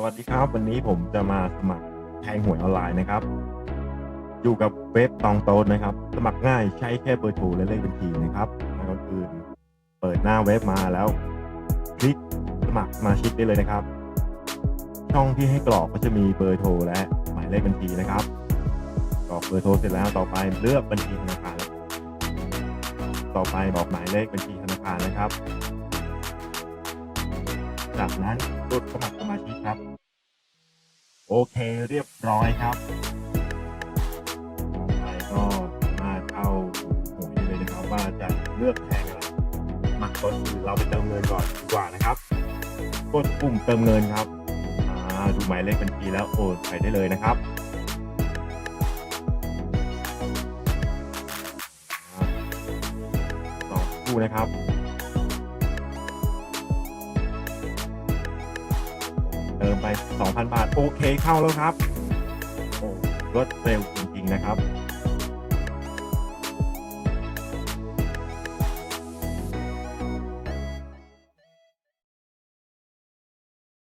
สวัสดีครับ วันนี้ผมจะมาสมัครแทงหวยออนไลน์นะครับ อยู่กับเว็บตองโต๊ดนะครับ สมัครง่ายใช้แค่เบอร์โทรและเลขบัญชีนะครับก่อนอื่นเปิดหน้าเว็บมาแล้ว คลิกสมัครสมาชิกได้เลยนะครับ ช่องที่ให้กรอกก็จะมีเบอร์โทรและหมายเลขบัญชีนะครับกรอกเบอร์โทรเสร็จแล้วต่อไปเลือกบัญชีธนาคาร ต่อไปบอกหมายเลขบัญชีธนาคารนะครับ จากนั้นกดสมัครสมาชิกครับ โอเคเรียบร้อยครับต่อไปก็มาเข้าหวยเลยนะครับว่าจะเลือกแทงอะไรมาก่อนเราไปเติมเงินก่อนดีกว่านะครับ กดปุ่มเติมเงินครับดูหมายเลขบัญชีแล้วโอนไปได้เลยนะครับต่อคู่นะครับ ติมไป 2,000 บาท โอเคเข้าแล้วครับโอ้รวดเร็วจริง ๆ นะครับ